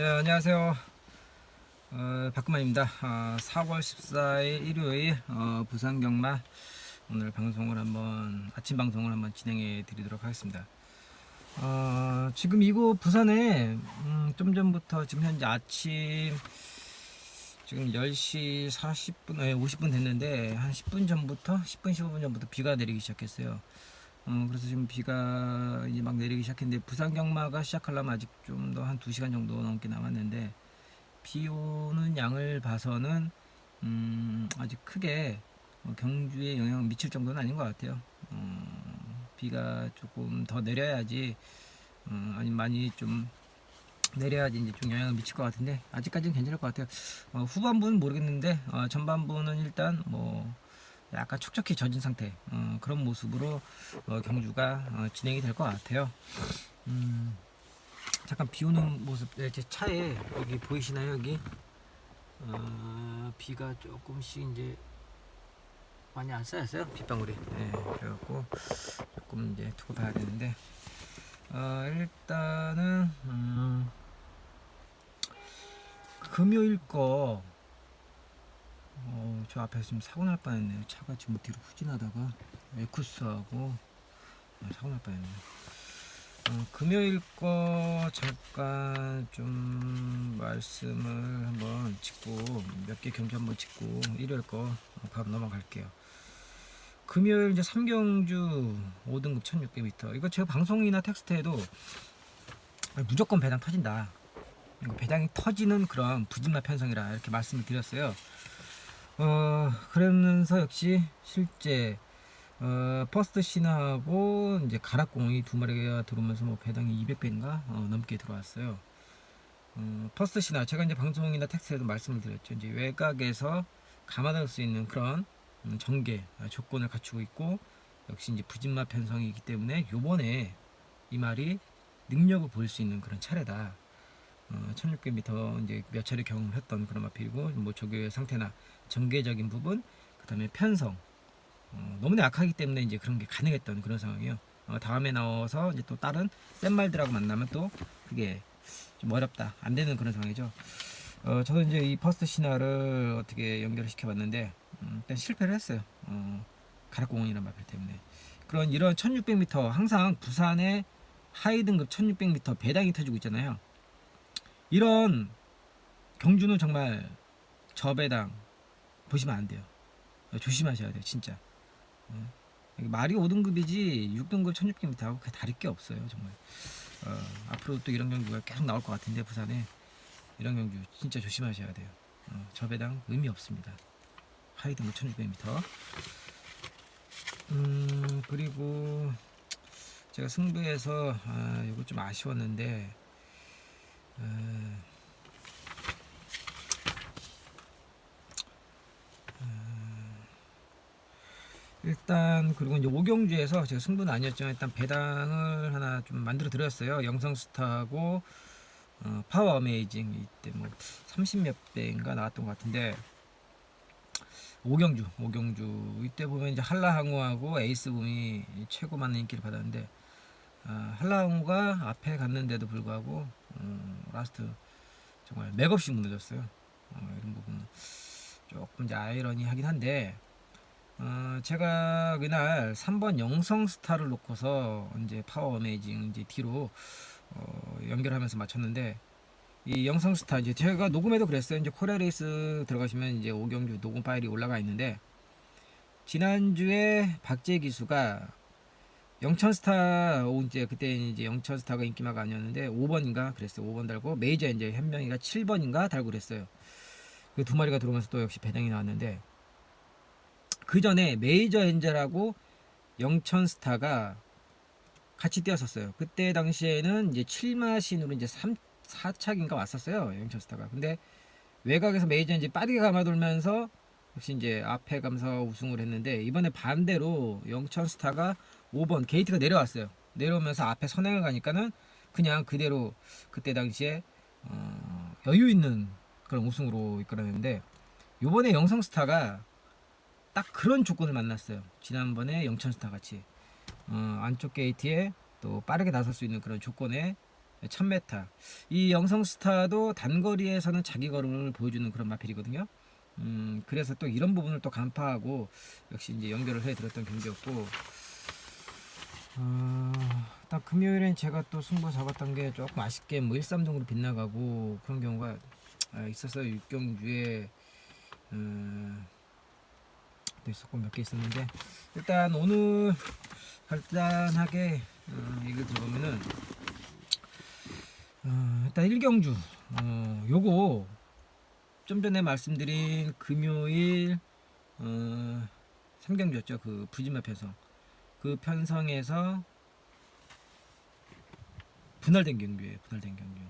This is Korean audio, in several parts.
네, 안녕하세요. 어, 박근만입니다. 어, 4월 14일 일요일 어, 부산 경마 오늘 방송을 한번 아침 방송을 한번 진행해 드리도록 하겠습니다. 어, 지금 이곳 부산에 음, 좀 전부터 지금 현재 아침 지금 10시 40분, 아니 50분 됐는데 한 10분 전부터 10분 15분 전부터 비가 내리기 시작했어요. 어, 그래서 지금 비가 이제 막 내리기 시작했는데 부산 경마가 시작하려면 아직 좀 더한 2시간 정도 넘게 남았는데 비 오는 양을 봐서는 음, 아직 크게 어, 경주에 영향을 미칠 정도는 아닌 것 같아요. 어, 비가 조금 더 내려야지 어, 아니 많이 좀 내려야지 이제 좀 영향을 미칠 것 같은데 아직까지는 괜찮을 것 같아요. 어, 후반부는 모르겠는데 어, 전반부는 일단 뭐 약간 촉촉히 젖은 상태 어, 그런 모습으로 어, 경주가 어, 진행이 될 것 같아요. 음, 잠깐 비 오는 모습 네, 제 차에 여기 보이시나요 여기 어, 비가 조금씩 이제 많이 안 쌓였어요 빗방울이 네, 그래갖고 조금 이제 두고 봐야 되는데 어, 일단은 음, 금요일 거 어, 저 앞에서 지금 사고 날 뻔했네요. 차가 지금 뒤로 후진하다가 에쿠스하고 어, 사고 날 뻔했네요. 어, 금요일 거 잠깐 좀 말씀을 한번 짚고 몇 개 경주 한번 짚고 일요일 거 어, 바로 넘어갈게요. 금요일 이제 삼경주 5등급 1600m 이거 제가 방송이나 텍스트에도 무조건 배당 터진다. 배당이 터지는 그런 부진마 편성이라 이렇게 말씀을 드렸어요. 어, 그러면서 역시 실제 어, 퍼스트 신하고 이제 가락공이 두 마리가 들어오면서 뭐 배당이 200배인가 어, 넘게 들어왔어요. 어, 퍼스트 신하 제가 이제 방송이나 텍스트에도 말씀을 드렸죠. 이제 외곽에서 감안할 수 있는 그런 음, 전개 아, 조건을 갖추고 있고 역시 이제 부진마 편성이기 때문에 요번에 이 말이 능력을 보일 수 있는 그런 차례다. 어, 1600m 이제 몇 차례 경험을 했던 그런 마필이고 뭐 조교의 상태나 전개적인 부분 그다음에 편성 어, 너무나 약하기 때문에 이제 그런 게 가능했던 그런 상황이에요. 어, 다음에 나와서 이제 또 다른 센 말들하고 만나면 또 그게 좀 어렵다 안 되는 그런 상황이죠. 어, 저도 이제 이 퍼스트 신화를 어떻게 연결을 시켜봤는데 음, 일단 실패를 했어요. 어, 가락공원이라는 마필 때문에 그런 이런 1600m 항상 부산의 하이 등급 1600m 배당이 터지고 있잖아요. 이런 경주는 정말 저배당 보시면 안 돼요. 조심하셔야 돼요, 진짜. 어, 말이 5등급이지 6등급 1600m하고 그게 다를 게 없어요, 정말. 어, 앞으로 또 이런 경주가 계속 나올 것 같은데 부산에 이런 경주 진짜 조심하셔야 돼요. 어, 저배당 의미 없습니다. 하이 등급 1600m. 음 그리고 제가 승부에서 아, 이거 좀 아쉬웠는데 어, 일단 그리고 오경주에서 제가 승부는 아니었지만 일단 배당을 하나 좀 만들어 드렸어요. 영성스타하고 어, 파워 어메이징 이때 뭐 30몇 배인가 나왔던 것 같은데 오경주 오경주. 이때 보면 이제 한라항우하고 에이스붐이 최고 많은 인기를 받았는데 아, 한라항우가 앞에 갔는데도 불구하고 어, 라스트 정말 맥없이 무너졌어요. 어, 이런 부분은 조금 이제 아이러니하긴 한데 어, 제가 그날 3번 영성 스타를 놓고서 이제 파워 어메이징 이제 뒤로 어, 연결하면서 맞췄는데 이 영성 스타 이제 제가 녹음해도 그랬어요. 이제 코레 레이스 들어가시면 이제 오경주 녹음 파일이 올라가 있는데 지난주에 박재 기수가 영천 스타 오, 이제 그때 이제 영천 스타가 인기마가 아니었는데 5번인가 그랬어요. 5번 달고 메이저 이제 현명이가 7번인가 달고 그랬어요. 그 두 마리가 들어오면서 또 역시 배당이 나왔는데 그 전에 메이저 엔젤하고 영천 스타가 같이 뛰었었어요. 그때 당시에는 이제 7마신으로 이제 3, 4착인가 왔었어요. 영천 스타가. 근데 외곽에서 메이저 이제 빠르게 감아돌면서 역시 이제 앞에 가면서 우승을 했는데 이번에 반대로 영천 스타가 5번 게이트가 내려왔어요. 내려오면서 앞에 선행을 가니까는 그냥 그대로 그때 당시에 어, 여유 있는 그런 우승으로 이끌어냈는데 요번에 영성스타가 딱 그런 조건을 만났어요. 지난번에 영천스타 같이 어, 안쪽 게이트에 또 빠르게 나설 수 있는 그런 조건에 1000m. 이 영성스타도 단거리에서는 자기 걸음을 보여주는 그런 마필이거든요. 음, 그래서 또 이런 부분을 또 간파하고 역시 이제 연결을 해 드렸던 경기였고, 어, 딱 금요일엔 제가 또 승부 잡았던 게 조금 아쉽게 뭐1-3 정도 빗나가고 그런 경우가 아, 있었어요. 육경주에 어, 또 있었고 몇 개 있었는데 일단 오늘 간단하게 어, 얘기를 들어보면은 어, 일단 일경주 어, 요거 좀 전에 말씀드린 금요일 어, 삼경주였죠 그 부지마 편성 그 편성에서 분할된 경주예요 분할된 경주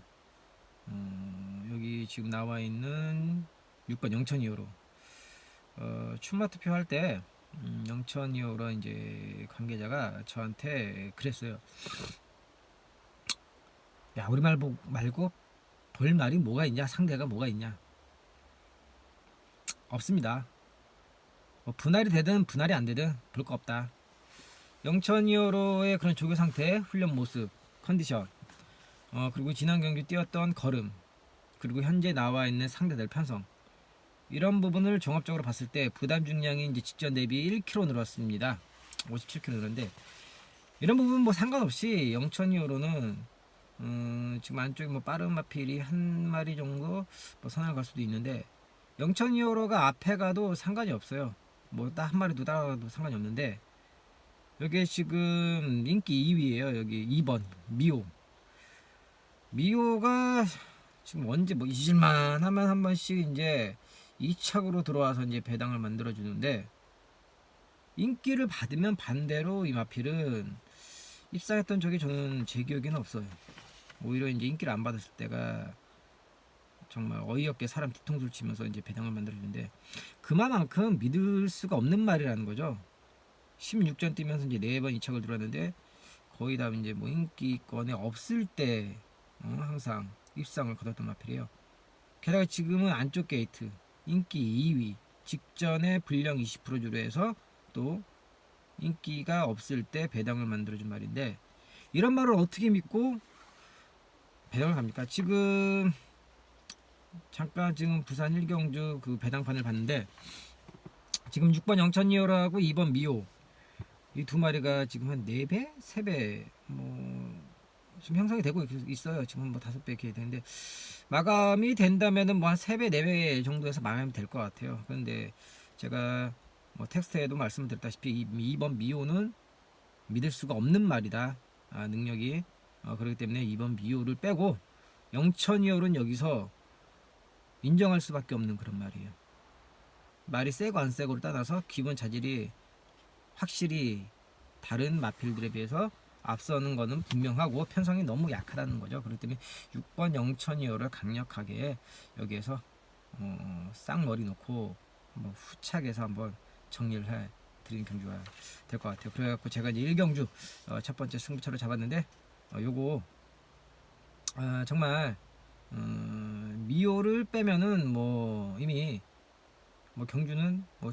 어, 여기 지금 나와 있는 6번 영천 이호로 어, 출마 투표할 때 음, 영천 이호로 이제 관계자가 저한테 그랬어요. 야 우리 말 보- 말고 볼 말이 뭐가 있냐 상대가 뭐가 있냐 없습니다. 뭐 분할이 되든 분할이 안 되든 볼 거 없다. 영천 이호로의 그런 조교 상태, 훈련 모습, 컨디션, 어, 그리고 지난 경기 뛰었던 걸음, 그리고 현재 나와 있는 상대들 편성 이런 부분을 종합적으로 봤을 때 부담 중량이 이제 직전 대비 1kg 늘었습니다. 57kg 늘었는데 이런 부분 뭐 상관없이 영천이어로는 음, 지금 안쪽에 뭐 빠른 마필이 한 마리 정도 뭐 선을 갈 수도 있는데 영천이어로가 앞에 가도 상관이 없어요. 뭐 딱 한 마리 두 따라가도 상관이 없는데 여기 지금 인기 2위예요. 여기 2번 미호. 미호가 지금 언제 뭐 잊을만 하면 한 번씩 이제 2착으로 들어와서 이제 배당을 만들어 주는데 인기를 받으면 반대로 이 마필은 입상했던 적이 저는 제 기억에는 없어요. 오히려 이제 인기를 안 받았을 때가 정말 어이없게 사람 뒤통수를 치면서 이제 배당을 만들어 주는데 그만큼 믿을 수가 없는 말이라는 거죠. 16전 뛰면서 이제 네번 이착을 들어왔는데 거의 다 이제 뭐 인기권에 없을 때 어, 항상 입상을 거뒀던 마필이에요. 게다가 지금은 안쪽 게이트 인기 2위 직전에 분량 20% 주로해서 또 인기가 없을 때 배당을 만들어준 말인데 이런 말을 어떻게 믿고 배당을 갑니까? 지금 잠깐 지금 부산 일경주 그 배당판을 봤는데 지금 6번 영천이어라고 2번 미호 이 두 마리가 지금 한 4배? 3배 뭐 지금 형성이 되고 있- 있어요. 지금 뭐 5배 이렇게 되는데 마감이 된다면은 뭐 한 3배, 4배 정도에서 마감이 될 것 같아요. 그런데 제가 뭐 텍스트에도 말씀드렸다시피 이 2번 미호는 믿을 수가 없는 말이다. 아, 능력이. 어, 그렇기 때문에 2번 미호를 빼고 영천이호는 여기서 인정할 수밖에 없는 그런 말이에요. 말이 세고 안 세고를 떠나서 기본 자질이 확실히 다른 마필들에 비해서 앞서는 거는 분명하고 편성이 너무 약하다는 거죠. 그렇기 때문에 6번 영천이어를 강력하게 여기에서 어, 쌍머리 놓고 한번 후착해서 한번 정리를 해 드리는 경주가 될 것 같아요. 그래갖고 제가 이제 1경주 어, 첫 번째 승부처를 잡았는데 어, 요거 아, 정말 음, 미호를 빼면은 뭐 이미 뭐 경주는 뭐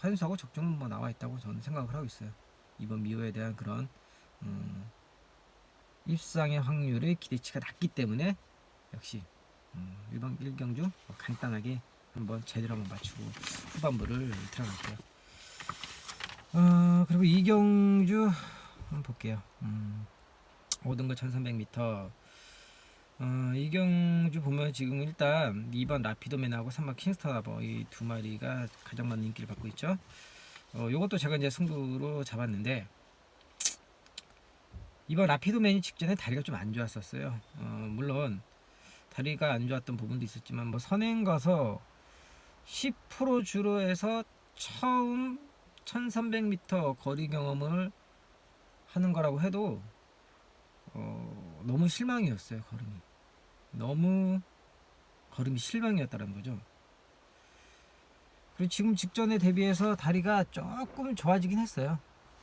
환수하고 적중은 뭐 나와 있다고 저는 생각을 하고 있어요. 이번 미호에 대한 그런 음, 입상의 확률의 기대치가 낮기 때문에 역시 음, 1번 1경주 뭐 간단하게 한번 제대로 한번 맞추고 후반부를 들어갈게요. 어, 그리고 2경주 한번 볼게요. 음, 5등급 1300m 어, 이 경주 보면 지금 일단 2번 라피도맨하고 3번 킹스타나버 이 두 마리가 가장 많은 인기를 받고 있죠. 어, 요것도 제가 이제 승부로 잡았는데 이번 라피도맨이 직전에 다리가 좀 안 좋았었어요. 어, 물론 다리가 안 좋았던 부분도 있었지만 뭐 선행 가서 10% 주로 해서 처음 1300m 거리 경험을 하는 거라고 해도 어, 너무 실망이었어요 걸음이 너무 걸음이 실망이었다는 거죠 그리고 지금 직전에 대비해서 다리가 조금 좋아지긴 했어요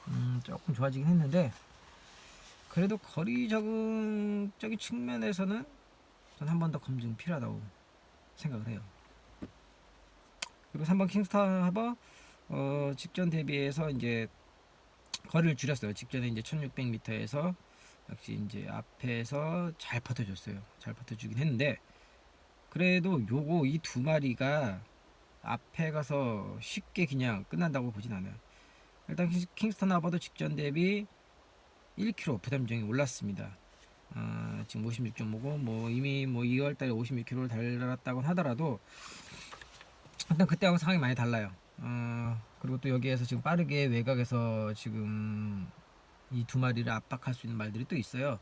음, 조금 좋아지긴 했는데 그래도 거리 적응적인 측면에서는 전 한 번 더 검증 필요하다고 생각을 해요. 그리고 3번 킹스타 하버 어, 직전 대비해서 이제 거리를 줄였어요. 직전에 이제 1600m에서 역시 이제 앞에서 잘 퍼터줬어요. 잘 퍼터주긴 했는데 그래도 요거 이 두 마리가 앞에 가서 쉽게 그냥 끝난다고 보진 않아요. 일단 킹- 킹스턴 하버도 직전 대비 1kg 부담점이 올랐습니다. 아, 지금 56.5고 뭐 이미 뭐 2월달에 56kg를 달았다고 하더라도 일단 그때하고 상황이 많이 달라요. 어, 그리고 또 여기에서 지금 빠르게 외곽에서 지금 이 두 마리를 압박할 수 있는 말들이 또 있어요.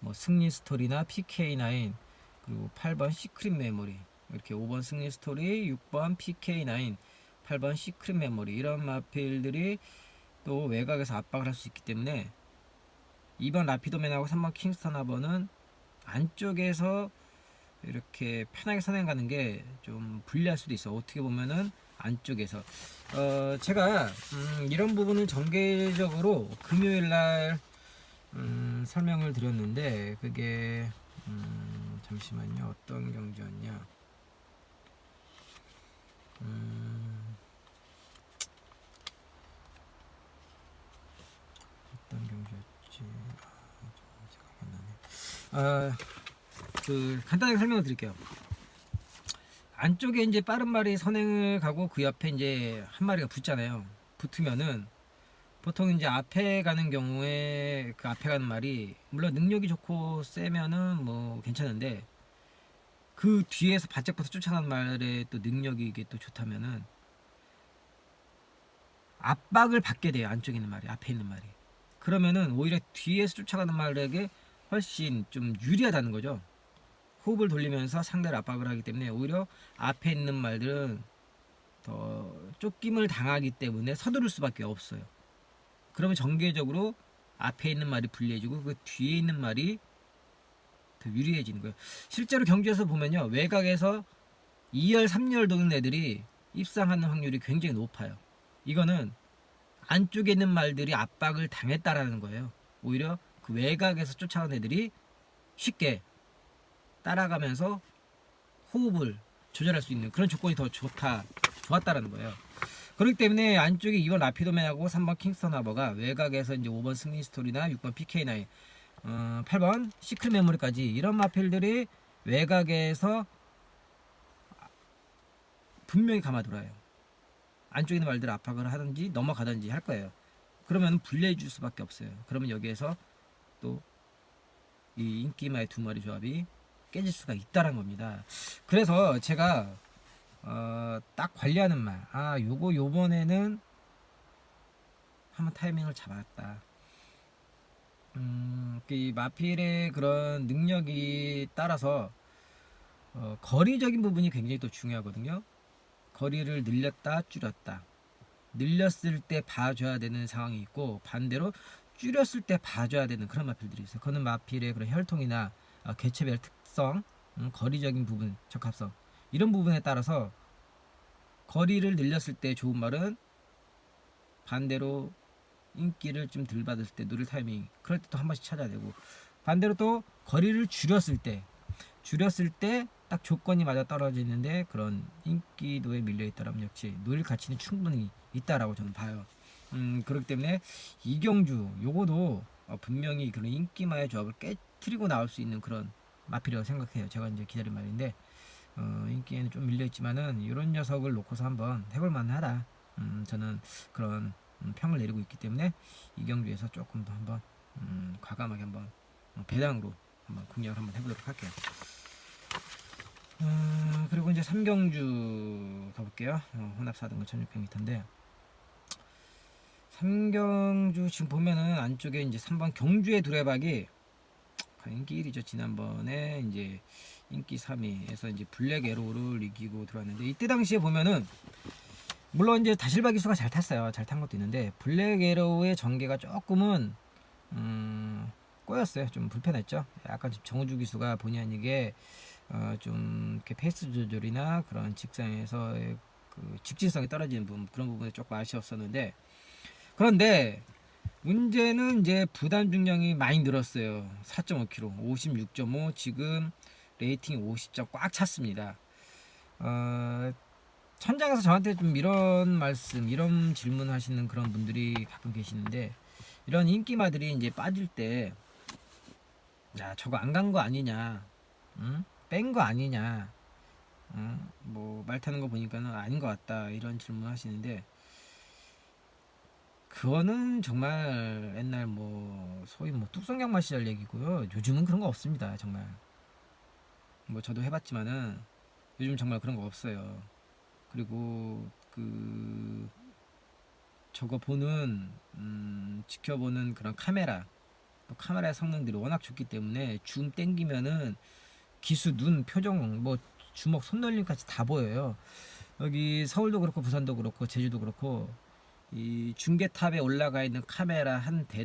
뭐 승리 스토리나 PK9 그리고 8번 시크릿 메모리 이렇게 5번 승리 스토리 6번 PK9 8번 시크릿 메모리 이런 마필들이 또 외곽에서 압박을 할 수 있기 때문에 2번 라피도맨하고 3번 킹스턴 하버는 안쪽에서 이렇게 편하게 선행 가는 게 좀 불리할 수도 있어. 어떻게 보면은 안쪽에서 어 제가 음, 이런 부분은 정계적으로 금요일 날 음, 설명을 드렸는데 그게 음, 잠시만요 어떤 경주였냐 음, 어떤 경주였지 아, 생각이 안 나네. 아, 그 간단하게 설명을 드릴게요. 안쪽에 이제 빠른 말이 선행을 가고 그 옆에 이제 한 마리가 붙잖아요. 붙으면은 보통 이제 앞에 가는 경우에 그 앞에 가는 말이 물론 능력이 좋고 세면은 뭐 괜찮은데 그 뒤에서 바짝부터 쫓아가는 말의 또 능력이 이게 또 좋다면은 압박을 받게 돼요. 안쪽에 있는 말이 앞에 있는 말이. 그러면은 오히려 뒤에서 쫓아가는 말에게 훨씬 좀 유리하다는 거죠. 호흡을 돌리면서 상대를 압박을 하기 때문에 오히려 앞에 있는 말들은 더 쫓김을 당하기 때문에 서두를 수밖에 없어요. 그러면 정계적으로 앞에 있는 말이 불리해지고 그 뒤에 있는 말이 더 유리해지는 거예요. 실제로 경주에서 보면요. 외곽에서 2열, 3열 도는 애들이 입상하는 확률이 굉장히 높아요. 이거는 안쪽에 있는 말들이 압박을 당했다라는 거예요. 오히려 그 외곽에서 쫓아온 애들이 쉽게 따라가면서 호흡을 조절할 수 있는 그런 조건이 더 좋다, 좋았다라는 거예요. 그렇기 때문에 안쪽에 2번 라피도맨하고 3번 킹스턴 하버가 외곽에서 이제 5번 승리 스토리나 6번 PK9, 어, 8번 시크릿 메모리까지 이런 마필들이 외곽에서 분명히 감아돌아요. 안쪽에 있는 말들 압박을 하든지 넘어가든지 할 거예요. 그러면 불리해 줄 수밖에 없어요. 그러면 여기에서 또 이 인기마의 두 마리 조합이 깨질 수가 있다는 겁니다. 그래서 제가 어, 딱 관리하는 말, 아 요거 요번에는 한번 타이밍을 잡았다. 음, 이 마필의 그런 능력이 따라서 어, 거리적인 부분이 굉장히 또 중요하거든요. 거리를 늘렸다 줄였다. 늘렸을 때 봐줘야 되는 상황이 있고 반대로 줄였을 때 봐줘야 되는 그런 마필들이 있어요. 그거는 마필의 그런 혈통이나 어, 개체별 특 성, 음, 거리적인 부분, 적합성 이런 부분에 따라서 거리를 늘렸을 때 좋은 말은 반대로 인기를 좀 덜 받을 때 누를 타이밍 그럴 때 또 한 번씩 찾아야 되고 반대로 또 거리를 줄였을 때 줄였을 때 딱 조건이 맞아 떨어지는데 그런 인기도에 밀려 있다라면 역시 노릴 가치는 충분히 있다라고 저는 봐요. 음 그렇기 때문에 이경주 요거도 어, 분명히 그런 인기마의 조합을 깨트리고 나올 수 있는 그런 마필이라고 생각해요. 제가 이제 기다린 말인데 어, 인기에는 좀 밀려 있지만은 이런 녀석을 놓고서 한번 해볼 만하다. 음, 저는 그런 음, 평을 내리고 있기 때문에 이경주에서 조금 더 한번 음, 과감하게 한번 어, 배당으로 한번 공략을 한번 해보도록 할게요. 어, 그리고 이제 삼경주 가볼게요. 어, 혼합 4등급 1600m인데 삼경주 지금 보면은 안쪽에 이제 3번 경주의 두레박이 인기 1위죠. 지난번에 이제 인기 3위에서 이제 블랙 에로를 이기고 들어왔는데 이때 당시에 보면은 물론 이제 다실바 기수가 잘 탔어요. 잘 탄 것도 있는데 블랙 에로의 전개가 조금은 음, 꼬였어요. 좀 불편했죠. 약간 좀 정우주 기수가 본의 아니게 어, 좀 이렇게 페이스 조절이나 그런 직상에서의 그 직진성이 떨어지는 부분 그런 부분에 조금 아쉬웠었는데 그런데 문제는 이제 부담 중량이 많이 늘었어요. 4.5kg, 56.5 지금 레이팅 50점 꽉 찼습니다. 어, 천장에서 저한테 좀 이런 말씀, 이런 질문 하시는 그런 분들이 가끔 계시는데 이런 인기마들이 이제 빠질 때 야, 저거 안 간 거 아니냐? 응? 뺀 거 아니냐? 응? 뭐말 타는 거 보니까는 아닌 것 같다. 이런 질문 하시는데 그거는 정말 옛날 뭐 소위 뭐 뚝성경마 시절 얘기고요. 요즘은 그런 거 없습니다. 정말. 뭐 저도 해봤지만은 요즘 정말 그런 거 없어요. 그리고 그 저거 보는 음, 지켜보는 그런 카메라 또 카메라의 성능들이 워낙 좋기 때문에 줌 땡기면은 기수 눈 표정 뭐 주먹 손놀림까지 다 보여요. 여기 서울도 그렇고 부산도 그렇고 제주도 그렇고 이 중계탑에 올라가 있는 카메라 한 대.